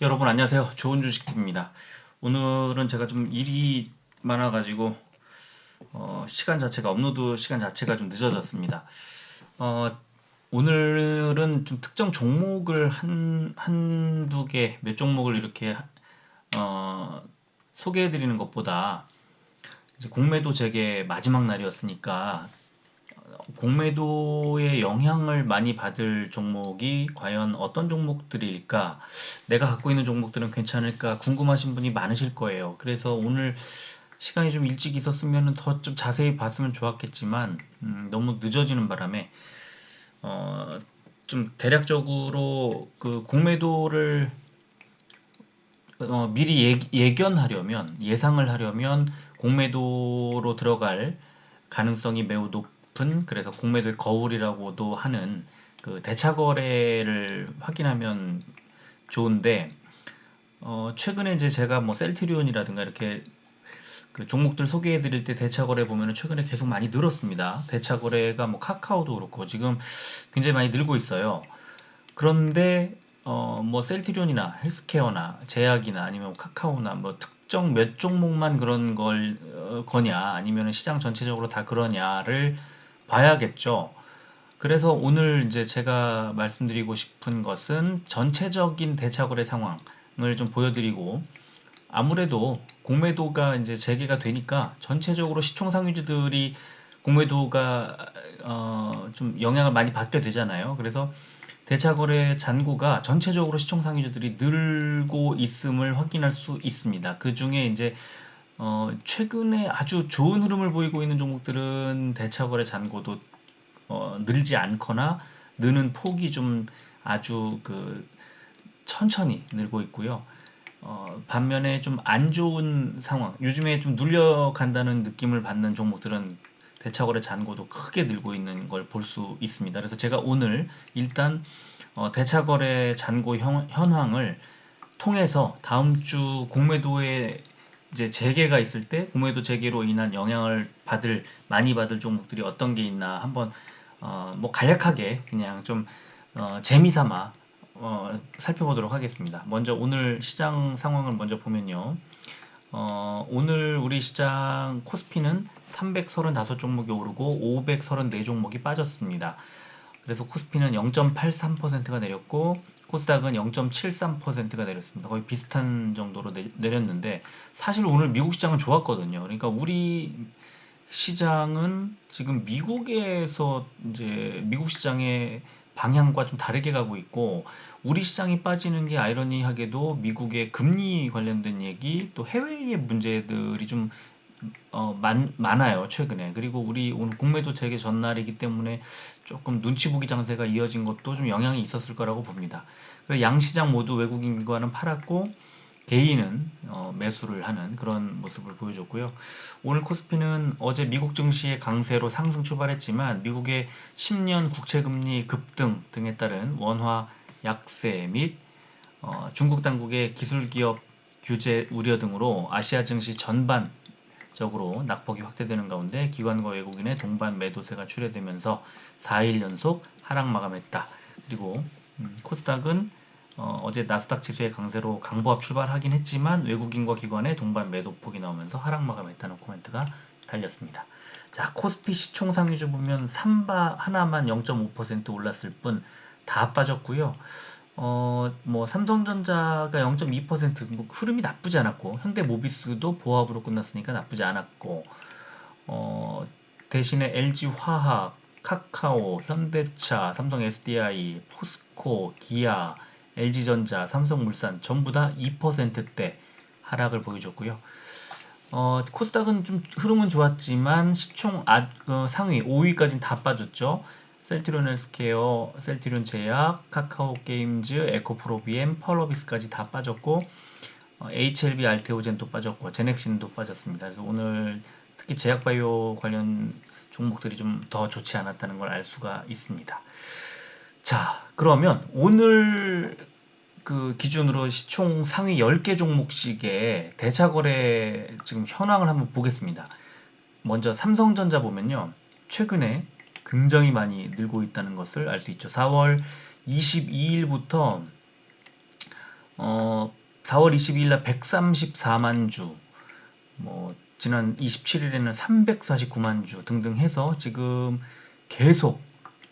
여러분 안녕하세요. 좋은 주식입니다. 오늘은 제가 좀 일이 많아가지고 어, 시간 자체가 업로드 시간 자체가 좀 늦어졌습니다. 어, 오늘은 좀 특정 종목을 한 한두 개 몇 종목을 이렇게 어, 소개해드리는 것보다 이제 공매도 재개 마지막 날이었으니까 공매도의 영향을 많이 받을 종목이 과연 어떤 종목들일까? 내가 갖고 있는 종목들은 괜찮을까? 궁금하신 분이 많으실 거예요. 그래서 오늘 시간이 좀 일찍 있었으면 더 좀 자세히 봤으면 좋았겠지만 음, 너무 늦어지는 바람에 어, 좀 대략적으로 그 공매도를 어, 미리 예, 견하려면 예상을 하려면 공매도로 들어갈 가능성이 매우 높 높은 그래서 공매도의 거울이라고도 하는 그 대차 거래를 확인하면 좋은데 어 최근에 이제 제가 뭐 셀트리온이라든가 이렇게 그 종목들 소개해 드릴 때 대차 거래 보면은 최근에 계속 많이 늘었습니다. 대차 거래가 뭐 카카오도 그렇고 지금 굉장히 많이 늘고 있어요. 그런데 어 뭐 셀트리온이나 헬스케어나 제약이나 아니면 카카오나 뭐 특정 몇 종목만 그런 걸 어, 거냐 아니면 시장 전체적으로 다 그러냐를 봐야겠죠. 그래서 오늘 이제 제가 말씀드리고 싶은 것은 전체적인 대차거래 상황을 좀 보여드리고 아무래도 공매도가 이제 재개가 되니까 전체적으로 시총 상위주들이 공매도가 어, 좀 영향을 많이 받게 되잖아요. 그래서 대차거래 잔고가 전체적으로 시총 상위주들이 늘고 있음을 확인할 수 있습니다. 그 중에 이제 어, 최근에 아주 좋은 흐름을 보이고 있는 종목들은 대차거래 잔고도 어, 늘지 않거나 느는 폭이 좀 아주 그 천천히 늘고 있고요. 어, 반면에 좀 안 좋은 상황, 요즘에 좀 눌려간다는 느낌을 받는 종목들은 대차거래 잔고도 크게 늘고 있는 걸 볼 수 있습니다. 그래서 제가 오늘 일단 어, 대차거래 잔고 현, 현황을 통해서 다음 주 공매도에 이제 재개가 있을 때 공매도 재개로 인한 영향을 받을 많이 받을 종목들이 어떤 게 있나 한번 어, 뭐 간략하게 그냥 좀 어, 재미삼아 어, 살펴보도록 하겠습니다. 먼저 오늘 시장 상황을 먼저 보면요. 어, 오늘 우리 시장 코스피는 335종목이 오르고 534종목이 빠졌습니다. 그래서 코스피는 0.83%가 내렸고 코스닥은 0.73%가 내렸습니다. 거의 비슷한 정도로 내, 렸는데 사실 오늘 미국 시장은 좋았거든요. 그러니까 우리 시장은 지금 미국에서 이제 미국 시장의 방향과 좀 다르게 가고 있고 우리 시장이 빠지는 게 아이러니하게도 미국의 금리 관련된 얘기 또 해외의 문제들이 좀 어, 많, 많아요 최근에 그리고 우리 오늘 공매도 재개 전날이기 때문에 조금 눈치 보기 장세가 이어진 것도 좀 영향이 있었을 거라고 봅니다. 그래서 양시장 모두 외국인과는 팔았고 개인은 어, 매수를 하는 그런 모습을 보여줬고요. 오늘 코스피는 어제 미국 증시의 강세로 상승 출발했지만 미국의 10년 국채금리 급등 등에 따른 원화 약세 및 어, 중국 당국의 기술기업 규제 우려 등으로 아시아 증시 전반 적으로 낙폭이 확대되는 가운데 기관과 외국인의 동반 매도세가 출회되면서 4일 연속 하락 마감했다. 그리고 음, 코스닥은 어, 제 나스닥 지수의 강세로 강보합 출발하긴 했지만 외국인과 기관의 동반 매도폭이 나오면서 하락 마감했다는 코멘트가 달렸습니다. 자 코스피 시총 상위주 보면 삼바 하나만 0.5% 올랐을 뿐 다 빠졌고요. 어, 뭐 삼성전자가 0.2%뭐 흐름이 나쁘지 않았고 현대 모비스도 보합으로 끝났으니까 나쁘지 않았고 어, 대신에 LG화학, 카카오, 현대차, 삼성 SDI, 포스코, 기아, LG전자, 삼성물산 전부 다 2%대 하락을 보여줬고요. 어, 코스닥은 좀 흐름은 좋았지만 시총 아, 어, 상위 5위까지는 다 빠졌죠. 셀트리온 헬스케어, 셀트리온 제약, 카카오 게임즈, 에코프로비엠, 펄러비스까지 다 빠졌고 어, HLB 알테오젠도 빠졌고 제넥신도 빠졌습니다. 그래서 오늘 특히 제약바이오 관련 종목들이 좀 더 좋지 않았다는 걸 알 수가 있습니다. 자, 그러면 오늘 그 기준으로 시총 상위 10개 종목씩의 대차거래 지금 현황을 한번 보겠습니다. 먼저 삼성전자 보면요. 최근에 굉장히 많이 늘고 있다는 것을 알 수 있죠. 4월 22일부터 어, 4월 22일 날 134만 주, 뭐 지난 27일에는 349만 주 등등 해서 지금 계속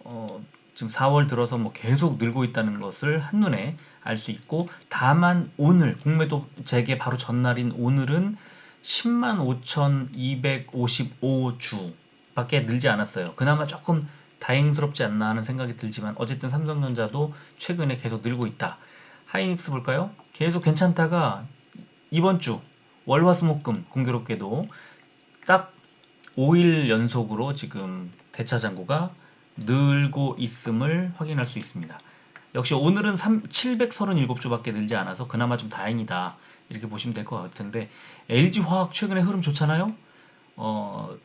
어, 지금 4월 들어서 뭐 계속 늘고 있다는 것을 한눈에 알 수 있고 다만 오늘 공매도 재개 바로 전날인 오늘은 10만 5,255주 밖에 늘지 않았어요. 그나마 조금 다행스럽지 않나 하는 생각이 들지만 어쨌든 삼성전자도 최근에 계속 늘고 있다. 하이닉스 볼까요? 계속 괜찮다가 이번 주 월화수목금 공교롭게도 딱 5일 연속으로 지금 대차 잔고가 늘고 있음을 확인할 수 있습니다. 역시 오늘은 3, 737주밖에 늘지 않아서 그나마 좀 다행이다. 이렇게 보시면 될 것 같은데 LG화학 최근에 흐름 좋잖아요. 어,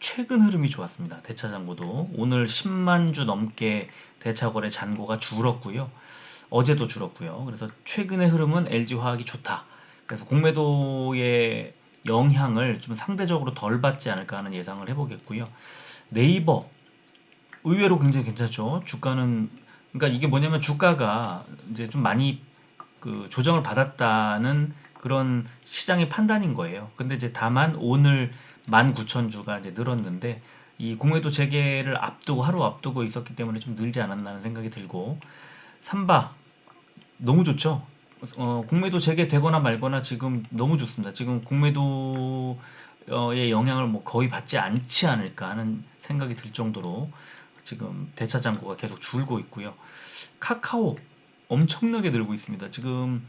최근 흐름이 좋았습니다. 대차 잔고도 오늘 10만 주 넘게 대차 거래 잔고가 줄었고요. 어제도 줄었고요. 그래서 최근의 흐름은 LG화학이 좋다. 그래서 공매도의 영향을 좀 상대적으로 덜 받지 않을까 하는 예상을 해보겠고요. 네이버 의외로 굉장히 괜찮죠. 주가는 그러니까 이게 뭐냐면 주가가 이제 좀 많이 그 조정을 받았다는 그런 시장의 판단인 거예요. 근데 이제 다만 오늘 19,000주가 이제 늘었는데 이 공매도 재개를 앞두고 하루 앞두고 있었기 때문에 좀 늘지 않았나 하는 생각이 들고 삼바 너무 좋죠. 어, 공매도 재개되거나 말거나 지금 너무 좋습니다. 지금 공매도의 영향을 뭐 거의 받지 않지 않을까 하는 생각이 들 정도로 지금 대차 잔고가 계속 줄고 있고요. 카카오 엄청나게 늘고 있습니다. 지금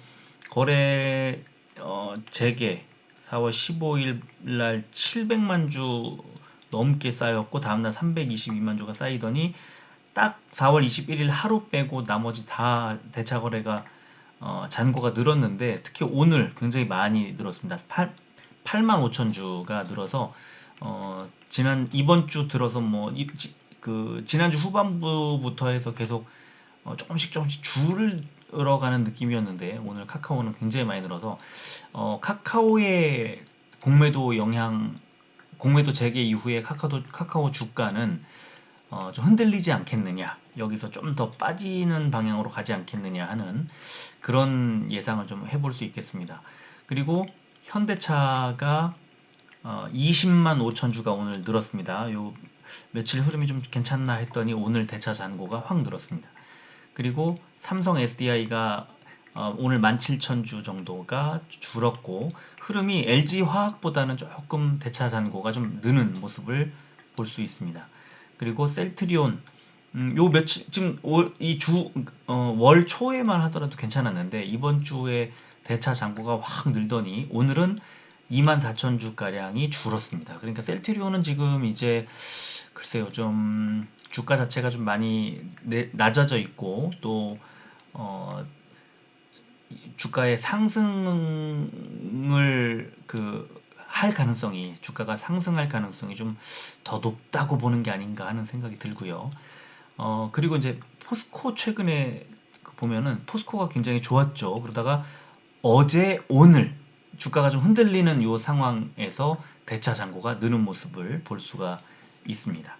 거래 어, 재개 4월 15일 날 700만 주 넘게 쌓였고 다음날 322만 주가 쌓이더니 딱 4월 21일 하루 빼고 나머지 다 대차 거래가 어, 잔고가 늘었는데 특히 오늘 굉장히 많이 늘었습니다. 8, 8만 5천 주가 늘어서 어, 지난 이번 주 들어서 뭐 그 지난주 후반부부터 해서 계속 어, 조금씩 조금씩 줄을 늘어가는 느낌이었는데 오늘 카카오는 굉장히 많이 늘어서 어, 카카오의 공매도 영향 공매도 재개 이후에 카카오 카카오 주가는 어, 좀 흔들리지 않겠느냐 여기서 좀 더 빠지는 방향으로 가지 않겠느냐 하는 그런 예상을 좀 해볼 수 있겠습니다. 그리고 현대차가 어, 20만 5천 주가 오늘 늘었습니다. 요 며칠 흐름이 좀 괜찮나 했더니 오늘 대차 잔고가 확 늘었습니다. 그리고 삼성 SDI가 어, 오늘 17,000주 정도가 줄었고 흐름이 LG화학보다는 조금 대차 잔고가 좀 느는 모습을 볼 수 있습니다. 그리고 셀트리온 음, 요 며칠 지금 이주월 어, 초에만 하더라도 괜찮았는데 이번 주에 대차 잔고가 확 늘더니 오늘은 24,000주 가량이 줄었습니다. 그러니까 셀트리온은 지금 이제 글쎄요 좀 주가 자체가 좀 많이 낮아져 있고 또 어, 주가의 상승을 그 할 가능성이 주가가 상승할 가능성이 좀 더 높다고 보는 게 아닌가 하는 생각이 들고요. 어 그리고 이제 포스코 최근에 그 보면은 포스코가 굉장히 좋았죠. 그러다가 어제 오늘 주가가 좀 흔들리는 요 상황에서 대차 잔고가 느는 모습을 볼 수가 있습니다.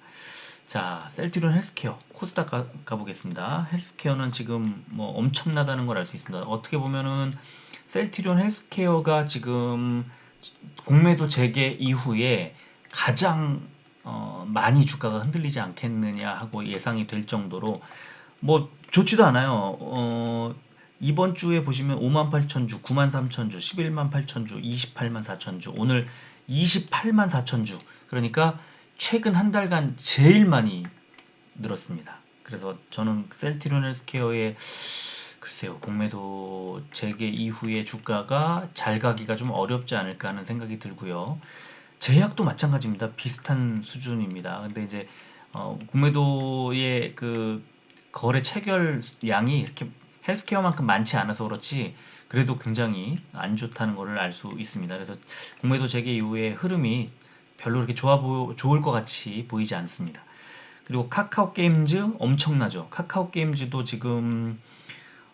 자, 셀트리온 헬스케어 코스닥 가, 가보겠습니다. 헬스케어는 지금 뭐 엄청나다는 걸 알 수 있습니다. 어떻게 보면은 셀트리온 헬스케어가 지금 공매도 재개 이후에 가장 어, 많이 주가가 흔들리지 않겠느냐 하고 예상이 될 정도로 뭐 좋지도 않아요. 어, 이번 주에 보시면 5만 8천 주, 9만 3천 주, 11만 8천 주, 28만 4천 주, 오늘 28만 4천 주. 그러니까 최근 한 달간 제일 많이 늘었습니다. 그래서 저는 셀티론 헬스케어의 글쎄요 공매도 재개 이후에 주가가 잘 가기가 좀 어렵지 않을까 하는 생각이 들고요. 제약도 마찬가지입니다. 비슷한 수준입니다. 근데 이제 어, 공매도의 그 거래 체결 양이 이렇게 헬스케어만큼 많지 않아서 그렇지 그래도 굉장히 안 좋다는 것을 알 수 있습니다. 그래서 공매도 재개 이후에 흐름이 별로 그렇게 좋아 보 좋을 것 같이 보이지 않습니다. 그리고 카카오 게임즈 엄청나죠. 카카오 게임즈도 지금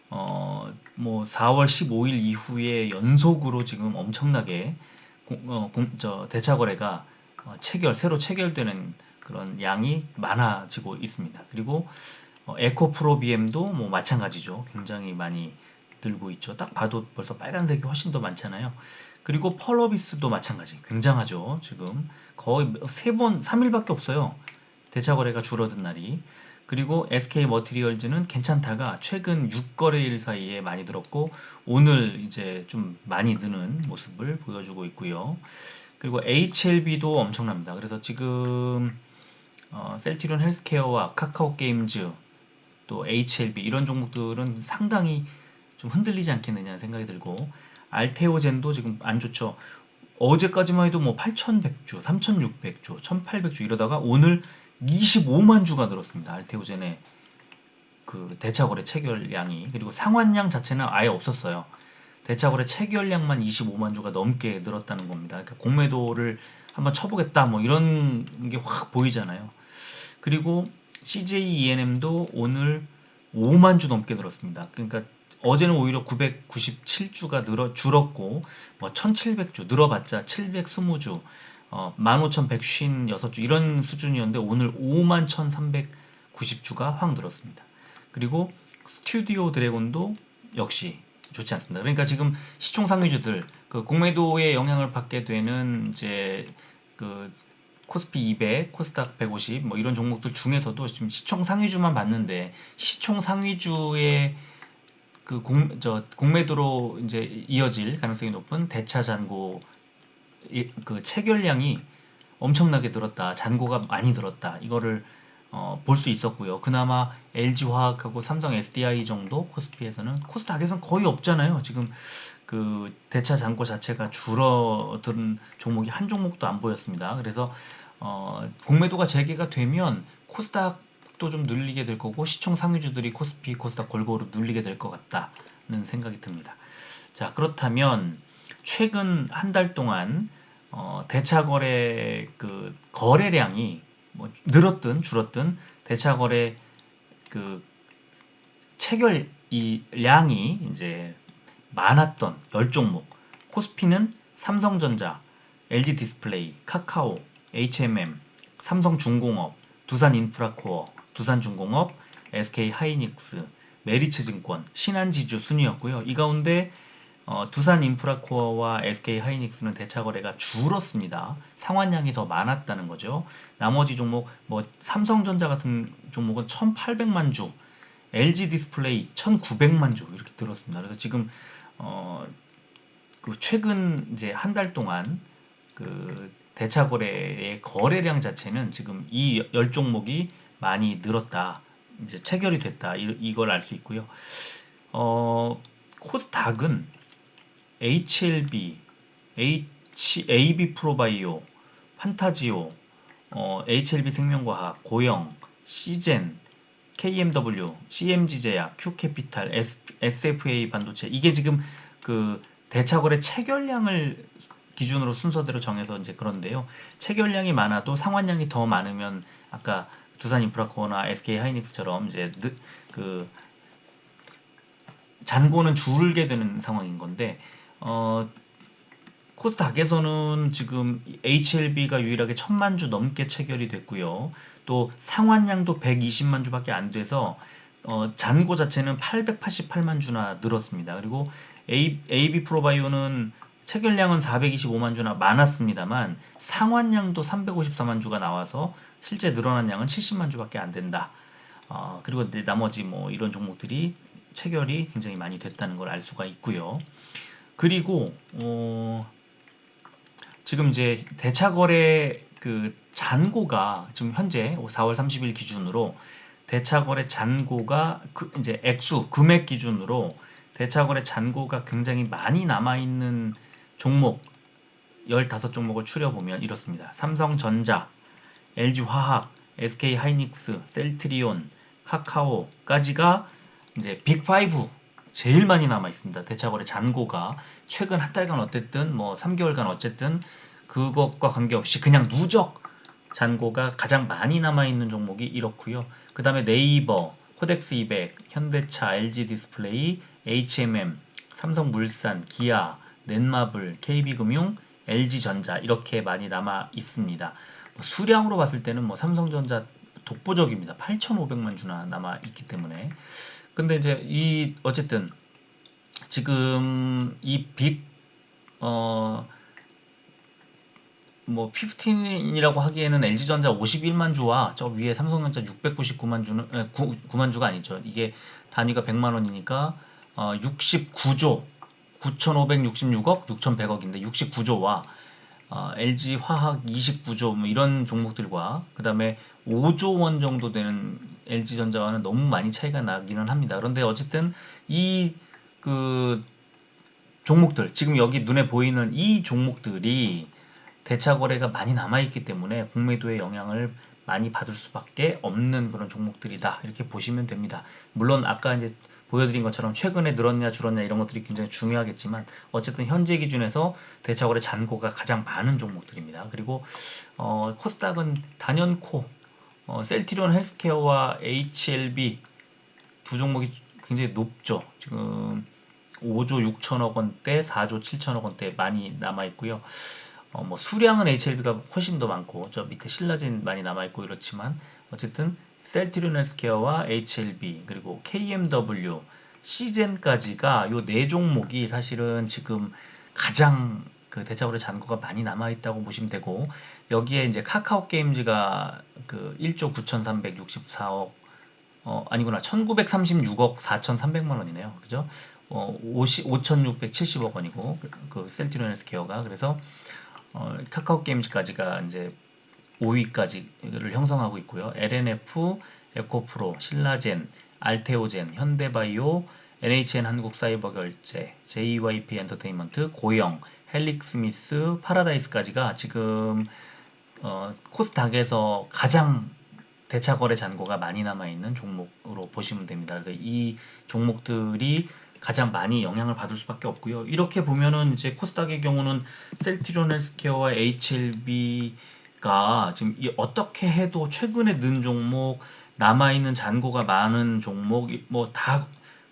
어 뭐 4월 15일 이후에 연속으로 지금 엄청나게 공, 어, 공, 저 대차 거래가 어, 체결 새로 체결되는 그런 양이 많아지고 있습니다. 그리고 어, 에코 프로 BM도 뭐 마찬가지죠. 굉장히 많이 들고 있죠. 딱 봐도 벌써 빨간색이 훨씬 더 많잖아요. 그리고 펄어비스도 마찬가지. 굉장하죠. 지금 거의 세 번, 3일밖에 없어요. 대차 거래가 줄어든 날이. 그리고 SK 머티리얼즈는 괜찮다가 최근 6거래일 사이에 많이 들었고 오늘 이제 좀 많이 느는 모습을 보여주고 있고요. 그리고 HLB도 엄청납니다. 그래서 지금 어, 셀티론 헬스케어와 카카오 게임즈 또 HLB 이런 종목들은 상당히 좀 흔들리지 않겠느냐 생각이 들고 알테오젠도 지금 안 좋죠. 어제까지만 해도 뭐 8,100주, 3,600주, 1,800주 이러다가 오늘 25만 주가 늘었습니다. 알테오젠의 그 대차거래 체결량이 그리고 상환량 자체는 아예 없었어요. 대차거래 체결량만 25만 주가 넘게 늘었다는 겁니다. 그러니까 공매도를 한번 쳐보겠다 뭐 이런 게 확 보이잖아요. 그리고 CJ ENM도 오늘 5만 주 넘게 늘었습니다. 그러니까 어제는 오히려 997주가 늘어 줄었고 뭐 1700주 늘어봤자 720주 어, 15,156주 이런 수준이었는데 오늘 51,390주가 확 늘었습니다. 그리고 스튜디오 드래곤도 역시 좋지 않습니다. 그러니까 지금 시총 상위주들 그 공매도에 영향을 받게 되는 이제 그 코스피 200, 코스닥 150 뭐 이런 종목들 중에서도 지금 시총 상위주만 봤는데 시총 상위주의 그 공, 저 공매도로 이제 이어질 가능성이 높은 대차 잔고 그 체결량이 엄청나게 늘었다. 잔고가 많이 늘었다. 이거를 어, 볼 수 있었고요. 그나마 LG화학하고 삼성 SDI 정도 코스피에서는 코스닥에서는 거의 없잖아요. 지금 그 대차 잔고 자체가 줄어든 종목이 한 종목도 안 보였습니다. 그래서 어, 공매도가 재개가 되면 코스닥 도좀 눌리게 될 거고 시총 상위주들이 코스피, 코스닥 골고루 눌리게 될 것 같다는 생각이 듭니다. 자 그렇다면 최근 한 달 동안 어, 대차 거래 그 거래량이 뭐 늘었든 줄었든 대차 거래 그 체결 이 량이 이제 많았던 열 종목 코스피는 삼성전자, LG 디스플레이, 카카오, HMM, 삼성중공업, 두산인프라코어, 두산중공업, SK 하이닉스, 메리츠증권, 신한지주 순이었고요. 이 가운데 어, 두산 인프라코어와 SK 하이닉스는 대차 거래가 줄었습니다. 상환량이 더 많았다는 거죠. 나머지 종목 뭐 삼성전자 같은 종목은 1,800만 주, LG 디스플레이 1,900만 주 이렇게 들었습니다. 그래서 지금 어, 그 최근 이제 한 달 동안 그 대차 거래의 거래량 자체는 지금 이 열 종목이 많이 늘었다. 이제 체결이 됐다. 이, 걸 알 수 있고요. 어, 코스닥은 HLB, H, AB 프로바이오, 판타지오, 어, HLB 생명과학, 고영, 시젠, KMW, CMG제약, Q캐피탈, SFA 반도체 이게 지금 그 대차거래 체결량을 기준으로 순서대로 정해서 이제 그런데요. 체결량이 많아도 상환량이 더 많으면 아까 두산 인프라코어나 SK 하이닉스처럼 이제 그 잔고는 줄게 되는 상황인 건데 어, 코스닥에서는 지금 HLB가 유일하게 천만 주 넘게 체결이 됐고요. 또 상환량도 120만 주밖에 안 돼서 어, 잔고 자체는 888만 주나 늘었습니다. 그리고 AB 프로바이오는 체결량은 425만 주나 많았습니다만 상환량도 354만 주가 나와서 실제 늘어난 양은 70만 주밖에 안 된다. 어, 그리고 나머지 뭐 이런 종목들이 체결이 굉장히 많이 됐다는 걸 알 수가 있고요. 그리고 어, 지금 이제 대차 거래 그 잔고가 지금 현재 4월 30일 기준으로 대차 거래 잔고가 그 이제 액수 금액 기준으로 대차 거래 잔고가 굉장히 많이 남아 있는 종목 15종목을 추려 보면 이렇습니다. 삼성전자, LG화학, SK하이닉스, 셀트리온, 카카오까지가 이제 빅5 제일 많이 남아 있습니다. 대차거래 잔고가 최근 한 달간 어쨌든 뭐 3개월간 어쨌든 그것과 관계없이 그냥 누적 잔고가 가장 많이 남아 있는 종목이 이렇고요. 그 다음에 네이버, 코덱스 200, 현대차, LG 디스플레이, HMM, 삼성물산, 기아, 넷마블, KB금융, LG전자 이렇게 많이 남아 있습니다. 뭐 수량으로 봤을 때는 뭐 삼성전자 독보적입니다. 8,500만 주나 남아 있기 때문에 근데 이제 이 어쨌든 지금 이빅 어, 뭐 15이라고 하기에는 LG전자 51만 주와 저 위에 삼성전자 699만 주는 에, 9, 9만 주가 아니죠. 이게 단위가 100만 원이니까 어, 69조 9,566억 6,100억인데 69조와 어, LG 화학 29조 뭐 이런 종목들과 그 다음에 5조 원 정도 되는 LG전자와는 너무 많이 차이가 나기는 합니다. 그런데 어쨌든 이 그 종목들 지금 여기 눈에 보이는 이 종목들이 대차 거래가 많이 남아 있기 때문에 공매도의 영향을 많이 받을 수밖에 없는 그런 종목들이다 이렇게 보시면 됩니다. 물론 아까 이제 보여드린 것처럼 최근에 늘었냐 줄었냐 이런 것들이 굉장히 중요하겠지만 어쨌든 현재 기준에서 대차거래 잔고가 가장 많은 종목들입니다. 그리고 어, 코스닥은 단연코 어, 셀티리온 헬스케어와 HLB 두 종목이 굉장히 높죠. 지금 5조 6천억 원대, 4조 7천억 원대 많이 남아 있고요. 어, 뭐 수량은 HLB가 훨씬 더 많고 저 밑에 신라진 많이 남아 있고 이렇지만 어쨌든 셀트리온 헬스케어와 HLB 그리고 KMW, 시젠까지가 요 네 종목이 사실은 지금 가장 그 대차거래 잔고가 많이 남아 있다고 보시면 되고 여기에 이제 카카오 게임즈가 그 1조 9,364억 어 아니구나 1,936억 4,300만 원이네요. 그죠? 어 50, 5,670억 원이고 그 셀트리온 헬스케어가 그래서 어 카카오 게임즈까지가 이제 5위까지를 형성하고 있고요. LNF, 에코프로, 신라젠, 알테오젠, 현대바이오, NHN 한국사이버결제, JYP 엔터테인먼트, 고영, 헬릭스미스, 파라다이스까지가 지금 어, 코스닥에서 가장 대차 거래 잔고가 많이 남아 있는 종목으로 보시면 됩니다. 그래서 이 종목들이 가장 많이 영향을 받을 수밖에 없고요. 이렇게 보면은 이제 코스닥의 경우는 셀트리온 헬스케어와 HLB 가 지금 어떻게 해도 최근에 는 종목 남아 있는 잔고가 많은 종목 뭐 다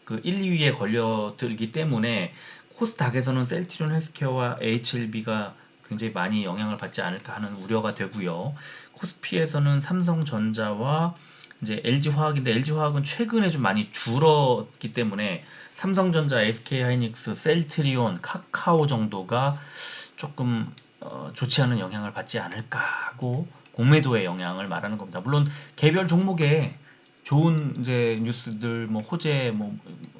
그 1, 2위에 걸려들기 때문에 코스닥에서는 셀트리온 헬스케어와 HLB가 굉장히 많이 영향을 받지 않을까 하는 우려가 되고요. 코스피에서는 삼성전자와 이제 LG화학인데 LG화학은 최근에 좀 많이 줄었기 때문에 삼성전자, SK하이닉스, 셀트리온, 카카오 정도가 조금 어, 좋지 않은 영향을 받지 않을까 하고 공매도의 영향을 말하는 겁니다. 물론 개별 종목에 좋은 이제 뉴스들 뭐 호재 뭐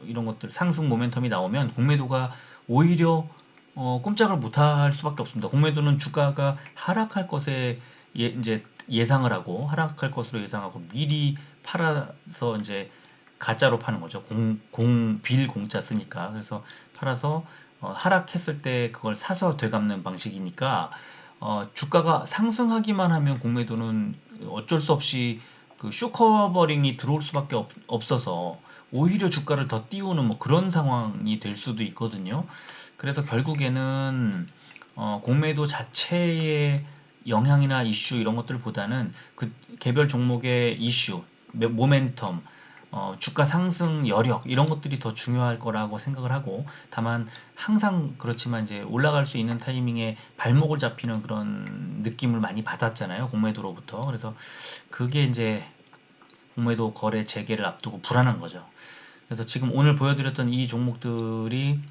이런 것들 상승 모멘텀이 나오면 공매도가 오히려 어, 꼼짝을 못할 수밖에 없습니다. 공매도는 주가가 하락할 것에 예, 이제 예상을 하고 하락할 것으로 예상하고 미리 팔아서 이제 가짜로 파는 거죠. 공, 공, 빌 공짜 쓰니까. 그래서 팔아서 어, 하락했을 때 그걸 사서 되갚는 방식이니까 어, 주가가 상승하기만 하면 공매도는 어쩔 수 없이 그 쇼커버링이 들어올 수밖에 없, 없어서 오히려 주가를 더 띄우는 뭐 그런 상황이 될 수도 있거든요. 그래서 결국에는 어, 공매도 자체의 영향이나 이슈 이런 것들보다는 그 개별 종목의 이슈, 모멘텀, 어, 주가 상승 여력 이런 것들이 더 중요할 거라고 생각을 하고 다만 항상 그렇지만 이제 올라갈 수 있는 타이밍에 발목을 잡히는 그런 느낌을 많이 받았잖아요 공매도로부터. 그래서 그게 이제 공매도 거래 재개를 앞두고 불안한 거죠. 그래서 지금 오늘 보여드렸던 이 종목들이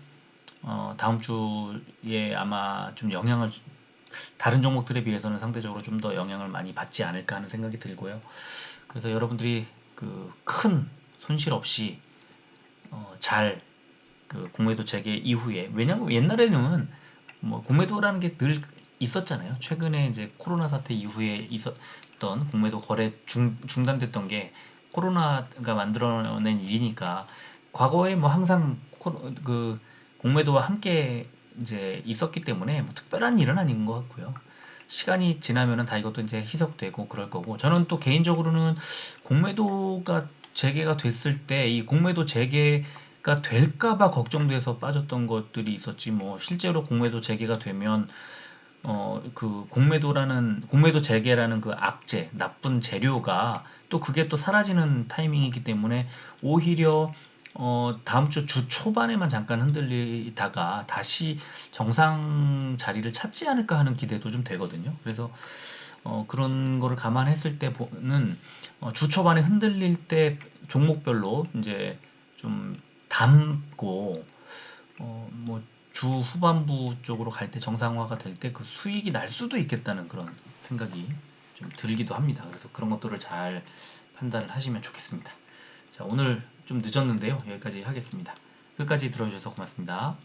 어, 다음 주에 아마 좀 영향을 다른 종목들에 비해서는 상대적으로 좀 더 영향을 많이 받지 않을까 하는 생각이 들고요. 그래서 여러분들이 그 큰 손실 없이 어, 잘 그 공매도 재개 이후에 왜냐면 옛날에는 뭐 공매도라는 게 늘 있었잖아요. 최근에 이제 코로나 사태 이후에 있었던 공매도 거래 중, 중단됐던 게 코로나가 만들어낸 일이니까 과거에 뭐 항상 코, 그 공매도와 함께 이제 있었기 때문에 뭐 특별한 일은 아닌 것 같고요. 시간이 지나면은 다 이것도 이제 희석되고 그럴 거고. 저는 또 개인적으로는 공매도가 재개가 됐을 때 이 공매도 재개가 될까봐 걱정돼서 빠졌던 것들이 있었지 뭐. 실제로 공매도 재개가 되면 어 그 공매도라는 공매도 재개라는 그 악재 나쁜 재료가 또 그게 또 사라지는 타이밍이기 때문에 오히려 어, 다음 주 주 초반에만 잠깐 흔들리다가 다시 정상 자리를 찾지 않을까 하는 기대도 좀 되거든요. 그래서 어, 그런 거를 감안했을 때는 어, 주 초반에 흔들릴 때 종목별로 이제 좀 담고 어, 뭐 주 후반부 쪽으로 갈 때 정상화가 될 때 그 수익이 날 수도 있겠다는 그런 생각이 좀 들기도 합니다. 그래서 그런 것들을 잘 판단을 하시면 좋겠습니다. 자, 오늘 좀 늦었는데요. 여기까지 하겠습니다. 끝까지 들어주셔서 고맙습니다.